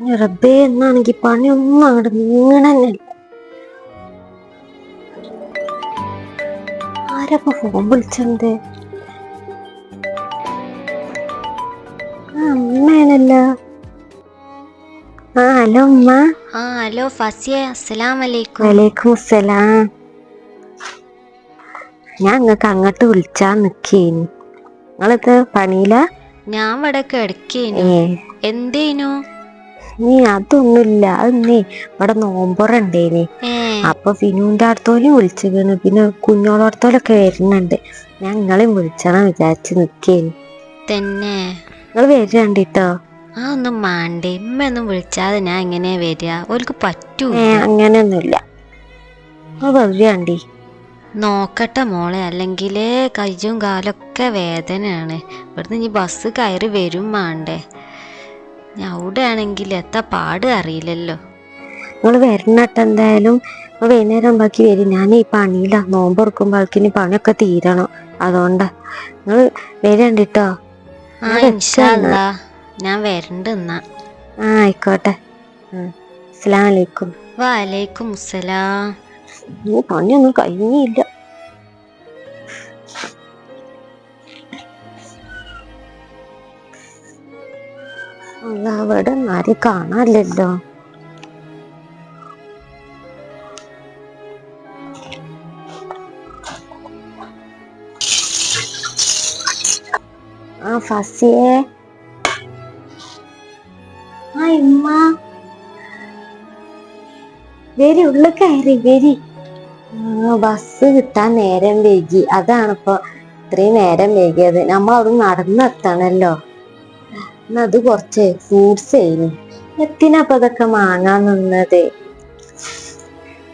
റബ്ബേ എന്നാണെങ്കിൽ പണിയൊന്നും അങ്ങോട്ട് നീങ്ങണന്നെ ആരപ്പ ഫോൺ വിളിച്ചത് അമ്മയാണല്ലോ ആ ഹലോ ഉമ്മ ആ ഹലോ ഫസിയ അസ്സലാം വലൈക്കും വലൈക്കും അസ്സലാം ഞാൻ അങ്ങക്ക് അങ്ങോട്ട് വിളിച്ചാ നിക്കേ നിങ്ങളിത് പണിയില? ഞാൻ ഇവിടെ കിടക്കേനു എന്തേനു? നീ അതൊന്നുമില്ല. അത് നീ ഇവിടെ നോമ്പുറണ്ടേനി. ഏ അപ്പൊ ഫിനുവിന്റെ അടുത്തോലും വിളിച്ചിരുന്നു പിന്നെ കുഞ്ഞോളടുത്തോലൊക്കെ വരുന്നുണ്ട്. ഞാൻ നിങ്ങളെയും വിളിച്ചണം വിചാരിച്ച് നിക്കേനു. തന്നെ. നിങ്ങൾ വരണ്ടിട്ടോ? ആ ഒന്നും മാണ്ടേ. ഇമ്മയൊന്നും വിളിച്ചാതെ ഞാൻ എങ്ങനെ വരിക. ഓൽക്ക് പറ്റൂ അങ്ങനെയൊന്നുമില്ല. വരണ്ടി നോക്കട്ടെ മോളെ. അല്ലെങ്കിലേ കയ്യും കാലൊക്കെ വേദനയാണ്. ഇവിടുന്ന് ഇനി ബസ് കയറി വരും മാണ്ടേ. ഞാൻ അവിടെ എത്താ പാട് അറിയില്ലല്ലോ. നിങ്ങൾ വരണട്ട് എന്തായാലും. വൈകുന്നേരം ബാക്കി വരും. ഞാൻ ഈ പണിയില്ല നോമ്പ് തുറക്കുമ്പോഴേക്കിനി പണിയൊക്കെ തീരണം. അതുകൊണ്ടാ. നിങ്ങൾ വരണ്ടിട്ടോ? ആ ഇവിടെ ഇൻഷാല്ലാ ഞാൻ വരണ്ട് എന്നാ. ആ ആയിക്കോട്ടെ. അസ്സലാം വലൈക്കും അസ്സലാം പണിയൊന്നും കഴിഞ്ഞില്ല. അവിടെ ആരും കാണാനില്ലല്ലോ. ആ ഫസിയെ. ആ ഇമ്മ. വരി ഉള്ളു കയറി വരി. ബസ് കിട്ടാൻ നേരം വൈകി. അതാണിപ്പോ ഇത്രയും നേരം വൈകിയത്. നമ്മൾ അവിടെ നടന്നെത്തണല്ലോ. എന്നാ അത് കുറച്ച് ഫ്രൂട്ട്സ് ആയിരുന്നു. എത്തിനപ്പൊ ഇതൊക്കെ വാങ്ങാൻ നിന്നത്?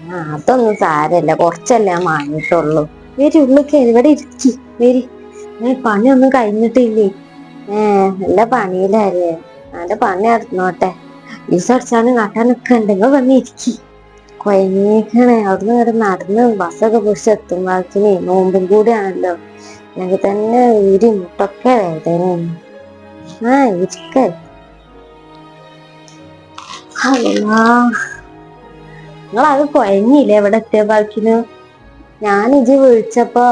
ആ അതൊന്നും സാരല്ല. കുറച്ചല്ലേ വാങ്ങിയിട്ടുള്ളൂ. വരി ഉള്ളിക്ക് ഇവിടെ ഇരിക്കി. വരി. പണി പണിയൊന്നും കഴിഞ്ഞിട്ടില്ലേ? ഏ നല്ല പണിയിലല്ലേ നല്ല പണി നടന്നോട്ടെ ഈ കാട്ടാനൊക്കെ ഉണ്ട് നിങ്ങൾ വന്ന് ഇരിക്കി. കൊയങ്ങിയേക്കണേ അവിടുന്ന് വരെ നടന്ന് ബസ്സൊക്കെ പിടിച്ച് എത്തുമ്പോഴേക്കിനെ നോമ്പും കൂടിയാണല്ലോ ഞങ്ങൾക്ക് തന്നെ ഊരി മുട്ടൊക്കെ വേദനയാണ്. ആ ഇരിക്ക നിങ്ങളത് എവിടെ എത്തിയ എത്തിയപ്പോഴേക്കിന് ഞാൻ ഇജ് വിളിച്ചപ്പോ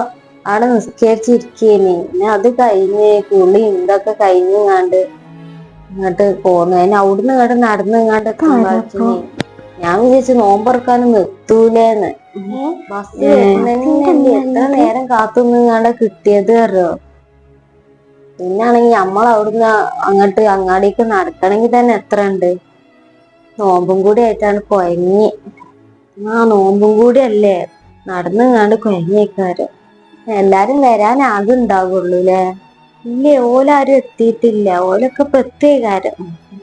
അവിടെ നിസ്കരിച്ചിരിക്കേനെ. പിന്നെ അത് കഴിഞ്ഞ് കുളി ഇതൊക്കെ കഴിഞ്ഞങ്ങാണ്ട് ഇങ്ങോട്ട് പോന്നു. അതിന് അവിടുന്ന് ഇങ്ങോട്ട് നടന്ന് ഇങ്ങോട്ട് എത്തുമ്പോഴേക്കിനെ ഞാൻ വിചാരിച്ചു നോമ്പറക്കാനും നിർത്തൂലേന്ന്. ബസ് എത്ര നേരം കാത്തു നിന്നാണ്ട് കിട്ടിയത് അറിയോ? പിന്നാണെങ്കി നമ്മൾ അവിടുന്ന് അങ്ങോട്ട് അങ്ങാടിക്ക് നടക്കണമെങ്കിൽ തന്നെ എത്ര ഉണ്ട് നോമ്പും കൂടി ആയിട്ടാണ് കുഴങ്ങി ആ നോമ്പും കൂടി അല്ലേ? നടന്നിങ്ങാണ്ട് കൊയങ്ങിയേക്കാര്. എല്ലാരും വരാൻ ആകെ ഉണ്ടാവുള്ളൂ അല്ലേ ഇല്ലേ ഓലാരും എത്തിയിട്ടില്ല. ഓലൊക്കെ പ്രത്യേകാരം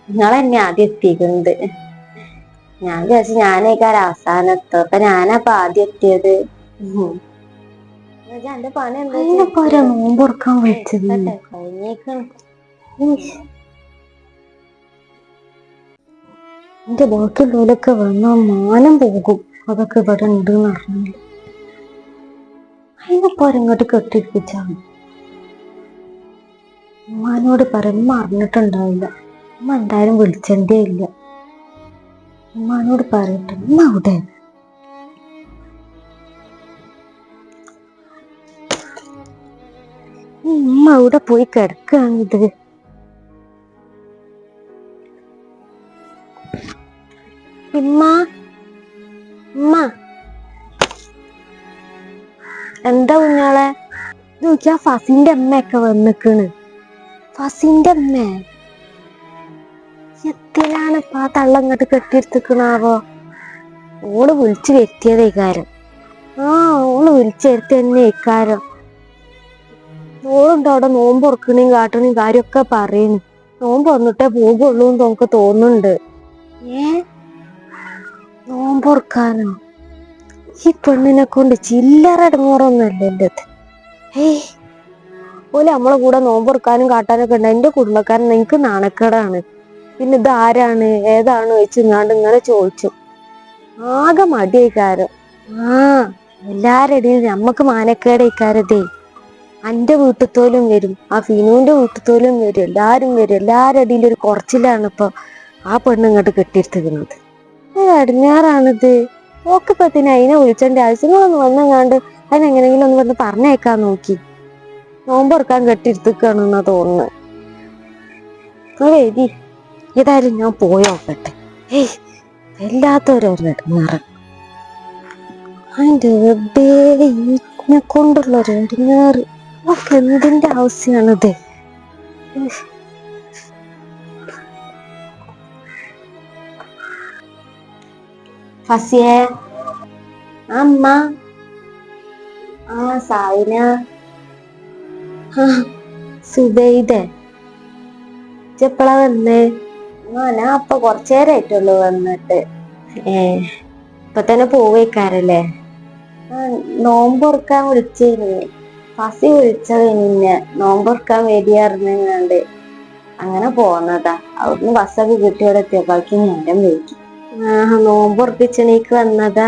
നിങ്ങളെന്നെ ആദ്യം എത്തിക്കുന്നത് ഞാൻ വിചാരിച്ചു ഞാനേക്കാരം അവസാനത്തോ അപ്പൊ ഞാനപ്പൊ ആദ്യം എത്തിയത്. നോമ്പൊറക്കാൻ വിളിച്ചത്. എന്റെ ബാക്കിയുള്ളവരൊക്കെ വന്നാ മാനം പോകും. അതൊക്കെ ഇവിടെ ഉണ്ട് എന്ന് പറഞ്ഞാൽ അതിനെപ്പോ കെട്ടിപ്പിച്ചാണ് ഉമ്മാനോട് പറയുമ്പോ അറിഞ്ഞിട്ടുണ്ടാവില്ല. ഉമ്മ എന്തായാലും വിളിച്ചേണ്ടേ ഇല്ല ഉമ്മാനോട് പറയട്ടെ ഉമ്മ അവിടെ ഉമ്മ അവിടെ പോയി കിടക്കാണിത് എന്താ കുഞ്ഞാളെ? നോക്കിയാ ഫസിന്റെ അമ്മയൊക്കെ വന്നിക്കണ്. ഫസിന്റെ അമ്മ. എത്തിലാണ് ഇപ്പൊ ആ തള്ള ഇങ്ങോട്ട് കെട്ടിയെടുത്തിക്കണാവോ ഓൾ വിളിച്ചു വരുത്തിയതേക്കാരം ആ ഓൾ വിളിച്ചു വരുത്തി തന്നെ ഇക്കാരം ഓളുണ്ട് അവിടെ? നോമ്പ് ഉറക്കണേയും കാട്ടണേയും കാര്യമൊക്കെ പറയുന്നു നോമ്പ് വന്നിട്ടേ പോകുള്ളൂ എന്ന് നമുക്ക് തോന്നുന്നുണ്ട്. ഏ? നോമ്പ് ഉറക്കാനോ ഈ പെണ്ണിനെ കൊണ്ട് ചില്ലറ ഇടങ്ങോറൊന്നല്ല എന്റെ ഏയ് ഓല നമ്മളെ കൂടെ നോമ്പുറക്കാനും കാട്ടാനൊക്കെ ഉണ്ട്. എന്റെ കുടുംബക്കാരൻ എനിക്ക് നാണക്കേടാണ്. പിന്നെ ഇത് ആരാണ്? ഏതാണ് വെച്ച് ഇങ്ങാണ്ട് ഇങ്ങനെ ചോദിച്ചു. ആകെ മടിയായിക്കാരോ ആ ഇടയിൽ നമ്മക്ക് മാനക്കേടേക്കാരതേ അന്റെ വീട്ടിത്തോലും വരും ആ ഫിനുവിന്റെ വീട്ടിത്തോലും വരും എല്ലാരും വരും എല്ലാരും അടിയിലും ഒരു കുറച്ചിലാണ് ഇപ്പൊ ആ പെണ്ണ് ഇങ്ങോട്ട് കെട്ടിയെടുത്തിരുന്നത് അടിഞ്ഞാറാണിത്. ഓക്കപ്പത്തിന് അതിനെ വിളിച്ചേണ്ട ആവശ്യങ്ങളൊന്നും വന്നങ്ങാണ്ട് അതിനെങ്ങനെങ്കിലും ഒന്ന് വന്ന് പറഞ്ഞേക്കാൻ നോക്കി. നോമ്പെടുക്കാൻ കെട്ടിയെടുത്തിക്കാണെന്നാ തോന്നുന്നത്. എഴുതി. ഏതായാലും ഞാൻ പോയോക്കട്ടെ ഏയ് വല്ലാത്തൊരൊരു ഇടങ്ങാറ് അതിന്റെ റബ്ബേ ഇതിനെ കൊണ്ടുള്ള ഒരു ഇടങ്ങാറ് ഒക്കെ എന്തിന്റെ ആവശ്യമാണിത്. ഫസിയെ? അമ്മ? ആ സായിന സുബൈദേ? വന്നേ? ആ ഞാൻ അപ്പൊ കൊറച്ചേരായിട്ടുള്ളൂ വന്നിട്ട്. ഏ ഇപ്പൊ തന്നെ പോവേക്കാരല്ലേ? ആ ഓർക്കാൻ വിളിച്ചേന്. ഫസി വിളിച്ചത് നിന്നെ നോമ്പൊറുക്കാൻ വേദിയായിരുന്നങ്ങാണ്ട് അങ്ങനെ പോന്നതാ. അവിടുന്ന് ബസ്സൊക്കെ കിട്ടിയോടെ എത്തിയപ്പോഴേക്കും നേരം വൈകി ആ നോമ്പുറപ്പിച്ചണേക്ക് വന്നതാ.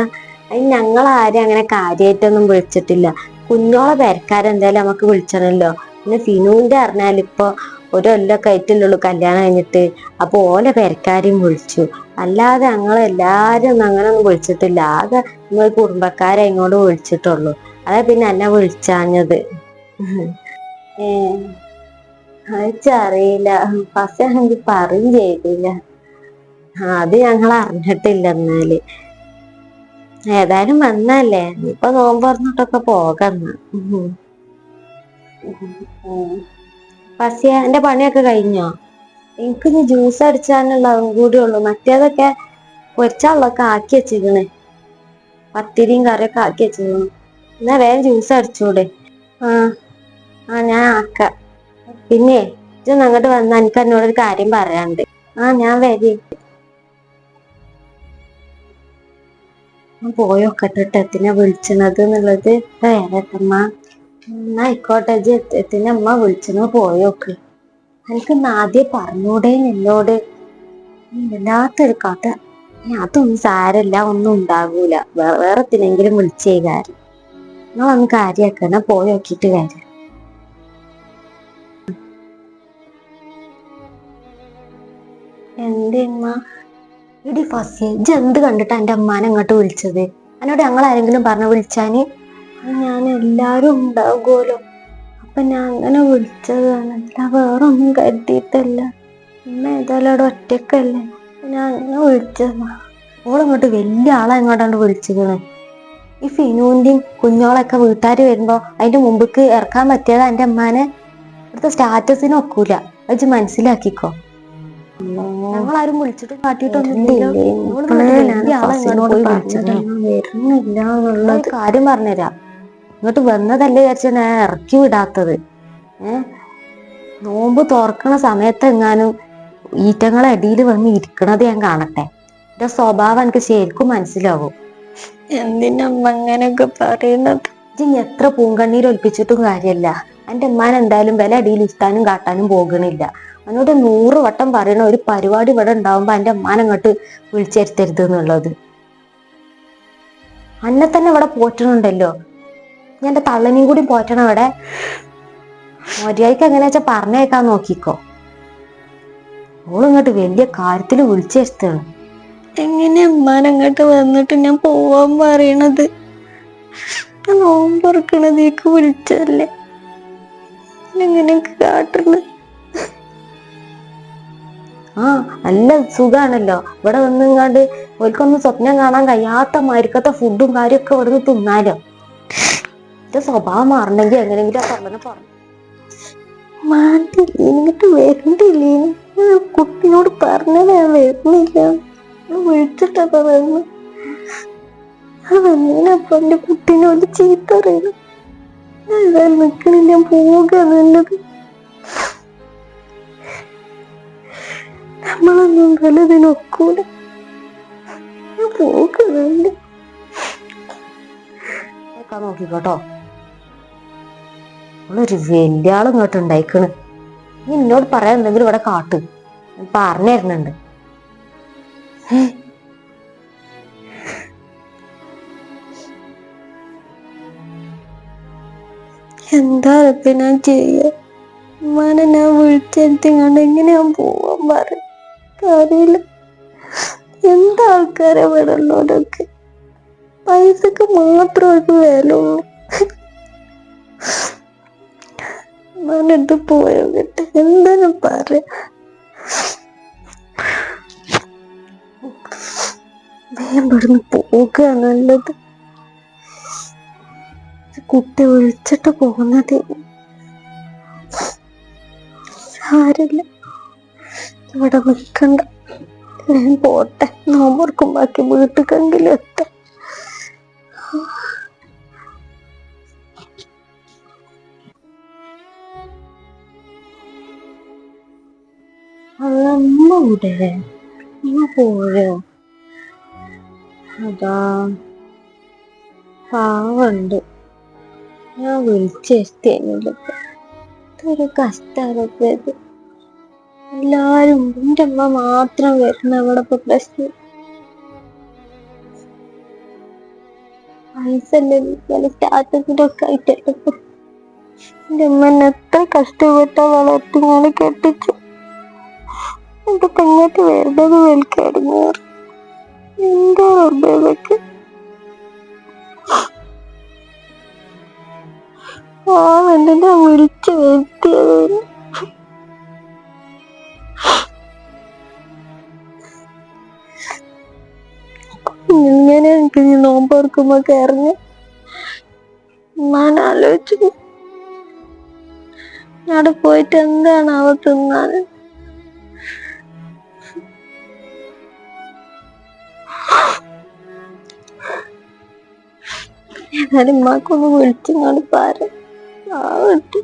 അതിന് ഞങ്ങൾ ആരും അങ്ങനെ കാര്യമായിട്ടൊന്നും വിളിച്ചിട്ടില്ല. കുഞ്ഞോളെ പേരക്കാരെന്തായാലും നമുക്ക് വിളിച്ചണല്ലോ. പിന്നെ ഫിനുവിന്റെ അറിഞ്ഞാൽ ഇപ്പൊ ഒരു കൊല്ലൊക്കെ ആയിട്ടില്ലുള്ളൂ കല്യാണം കഴിഞ്ഞിട്ട്. അപ്പൊ ഓലെ പേരക്കാരെയും വിളിച്ചു. അല്ലാതെ ഞങ്ങൾ എല്ലാരും ഒന്നും അങ്ങനെ ഒന്നും വിളിച്ചിട്ടില്ല. ആകെ നമ്മൾ കുടുംബക്കാരെ ഇങ്ങോട്ട് വിളിച്ചിട്ടുള്ളൂ. അതാ പിന്നെ എന്നെ വിളിച്ചാഞ്ഞത്. ഏ അറിയില്ല. ഫസ്റ്റ് ആണെങ്കിൽ പറയും ചെയ്തില്ല. അത് ഞങ്ങൾ അറിഞ്ഞിട്ടില്ല എന്നാൽ. ഏതായാലും വന്നല്ലേ? ഇപ്പൊ നോമ്പ് പോകുന്ന പോകന്ന് എന്റെ പണിയൊക്കെ കഴിഞ്ഞോ? എനിക്ക് ഇനി ജ്യൂസ് അടിച്ചാനുള്ളതും കൂടി ഉള്ളു. മറ്റേതൊക്കെ പൊരിച്ചാളൊക്കെ ആക്കി വെച്ചിക്കണ് പത്തിരിയും കറിയൊക്കെ ആക്കി വെച്ചിക്കണ് എന്നാ വേഗം ജ്യൂസ് അടിച്ചൂടെ. ആ ആ ഞാൻ ആക്ക. പിന്നെ ഇത് അങ്ങോട്ട് വന്നാ എനിക്ക് എന്നോടൊരു കാര്യം പറയാണ്ട് ആ ഞാൻ വരി. പോയോക്കട്ടെ എത്തിനെ വിളിച്ചണത് എന്നുള്ളത്. വേറെത്തമ്മ എന്നാ ആയിക്കോട്ടെ ജി എത്തിനെ അമ്മ വിളിച്ചണ പോയോക്ക് എനിക്ക് ആദ്യം പറഞ്ഞൂടെ എന്നോട് വല്ലാത്തൊരു കഥ. അതൊന്നും സാരല്ല ഒന്നും ഉണ്ടാകൂല വേറെ എത്തിനെങ്കിലും വിളിച്ചേ കാര്യം. നിങ്ങളൊന്ന് പോയി പോയോക്കിട്ട് കാര്യം എന്തിമ്മ ഇടി ഫസി ഇജ്ജ് എന്ത് കണ്ടിട്ടാ എന്റെ അമ്മാനെ അങ്ങോട്ട് വിളിച്ചത്? എന്നോട് ഞങ്ങൾ ആരെങ്കിലും പറഞ്ഞു വിളിച്ചാന്? ഞാൻ എല്ലാരും ഉണ്ടാകുമല്ലോ അപ്പൊ ഞാൻ അങ്ങനെ വിളിച്ചതാണ്. അല്ല വേറെ ഒന്നും കരുതിയിട്ടല്ല. അമ്മ ഏതായാലും അവിടെ ഒറ്റക്കല്ലേ ഞാൻ അങ്ങനെ വിളിച്ചതാ. ഓളങ്ങോട്ട് വലിയ ആളെ എങ്ങോട്ടാണ്ട് വിളിച്ചിക്കണ്. ഈ ഫിനുവിന്റെയും കുഞ്ഞോളൊക്കെ വീട്ടുകാർ വരുമ്പോൾ അതിന്റെ മുമ്പേക്ക് ഇറക്കാൻ പറ്റിയത് എന്റെ അമ്മാനെ ഇവിടുത്തെ സ്റ്റാറ്റസിന് ഒക്കൂല. അത് മനസ്സിലാക്കിക്കോ. ഞങ്ങളാരും വിളിച്ചിട്ട് വിളിച്ചത് കാര്യം പറഞ്ഞുതരാം. ഇങ്ങോട്ട് വന്നതല്ലേ വിചാരിച്ച ഞാൻ ഇറക്കി വിടാത്തത്. ഏ? നോമ്പ് തുറക്കണ സമയത്ത് എങ്ങാനും ഈറ്റങ്ങളെ അടിയിൽ വന്ന് ഇരിക്കണത് ഞാൻ കാണട്ടെ. എന്റെ സ്വഭാവം എനിക്ക് ശരിക്കും മനസ്സിലാവും. എന്തിനമ്മ അങ്ങനെയൊക്കെ പറയുന്നത് ഇനി എത്ര പൂങ്കണ്ണീര് ഒൽപ്പിച്ചിട്ടും കാര്യമല്ല. എന്റെ ഉമ്മാൻ എന്തായാലും വില അടിയിൽ ഇരുത്താനും കാട്ടാനും പോകണില്ല അവനോട് നൂറ് വട്ടം പറയണ ഒരു പരിപാടി ഇവിടെ ഉണ്ടാവുമ്പോ എന്റെ ഉമ്മാൻ അങ്ങോട്ട് വിളിച്ചെരുത്തരുത് എന്നുള്ളത്. അന്നെ തന്നെ ഇവിടെ പോറ്റണുണ്ടല്ലോ. ഞാൻ എന്റെ തള്ളനെയും കൂടി പോറ്റണം ഇവിടെ മര്യാദയ്ക്ക് എങ്ങനെയാ വെച്ചാ പറഞ്ഞേക്കാൻ നോക്കിക്കോ. ഓളിങ്ങോട്ട് വലിയ കാര്യത്തിൽ വിളിച്ചെരുത്താണ് എങ്ങനെ അമ്മാനങ്ങോട്ട് വന്നിട്ട് ഞാൻ പോവാൻ പറയണത്? നോമ്പറക്കണതേക്ക് വിളിച്ചല്ലേ എങ്ങനെയൊക്കെ കാട്ടണത് ആ അല്ല സുഖാണല്ലോ. ഇവിടെ വന്നിങ്ങാണ്ട് ഓൽക്കൊന്നും സ്വപ്നം കാണാൻ കഴിയാത്ത മാരിക്കത്തെ ഫുഡും കാര്യമൊക്കെ നിന്ന് തിന്നാലോ? എന്റെ സ്വഭാവം മാറണമെങ്കിൽ എങ്ങനെയെങ്കിലും ആ തള്ളനെ പറഞ്ഞു മാറ്റില്ലേ ഇങ്ങോട്ട് വരണ്ടില്ലേ കുട്ടിനോട് പറഞ്ഞത് ഞാൻ വരുന്നില്ല. വന്നു ആ വന്നതിനപ്പൊ എന്റെ കുട്ടീനോട് ചീത്ത അറിയുന്നു ഞാൻ ഞാൻ പോവുക നല്ലത്. നമ്മളൊന്നും വലുതിനൊക്കൂല പോകുന്നുണ്ട് കേൾക്കാൻ നോക്കിക്കോട്ടോ. അവളൊരു വലിയ ആളും ഇങ്ങോട്ട് ഉണ്ടായിക്കണ്. നീ എന്നോട് പറയാൻ എന്തെങ്കിലും ഇവിടെ കാട്ട്. ഞാൻ പറഞ്ഞു തരുന്നുണ്ട്. എന്താ ഇപ്പൊ ഞാൻ ചെയ്യ? ഉമ്മാനെ ഞാൻ വിളിച്ചെടുത്തിങ്ങാണ്ട് എങ്ങനെയാ പോവാൻ പറ കാര്യമില്ല എന്താ ആൾക്കാരെ ഇവിടെ ഉള്ളവരൊക്കെ പൈസക്ക് മാത്രം ഒരു വില ഉള്ളൂ. പോയോ കിട്ടെ ഞാൻ പറയാ? വേഗം ഇവിടുന്ന് പോകുക നല്ലത്. കുട്ടി ഒഴിച്ചിട്ട് പോകുന്നത് സാരില്ല ഇവിടെ നിൽക്കണ്ട. ഞാൻ പോട്ടെ. നോമ്പോർക്കും ബാക്കി വീട്ടിലെങ്കിലും എത്താം. അമ്മ ഇവിടെ? പോയോ? അതാ പാവുണ്ട്. ഞാൻ വിളിച്ചെത്തിയില്ല ഇതൊരു കഷ്ടമൊക്കെ ഇത് എല്ലാരും എന്റെ അമ്മ മാത്രം വരുന്ന അവിടെ ഇപ്പൊ പ്രശ്നം. സ്റ്റാറ്റസിന്റെ ഒക്കെ ആയിട്ടല്ലേ ഇപ്പൊ. അമ്മ എന്നെ എത്ര കഷ്ടപ്പെട്ടാ വളർത്തി ഞാൻ കെട്ടിച്ചു. എന്റെ പെങ്ങോട്ട് വരുന്നത് വലിക്കായിരുന്നു എന്താ ഇങ്ങനെ എനിക്ക് ഈ ഇറങ്ങി ഞാൻ ആലോചിച്ചു അവിടെ പോയിട്ട് എന്താണ് അവ തിന്നാൻ? ഏതായാലും ഉമ്മാക്കൊന്ന് വിളിച്ചിങ്ങോട്ട് പാര ആ വിട്ടു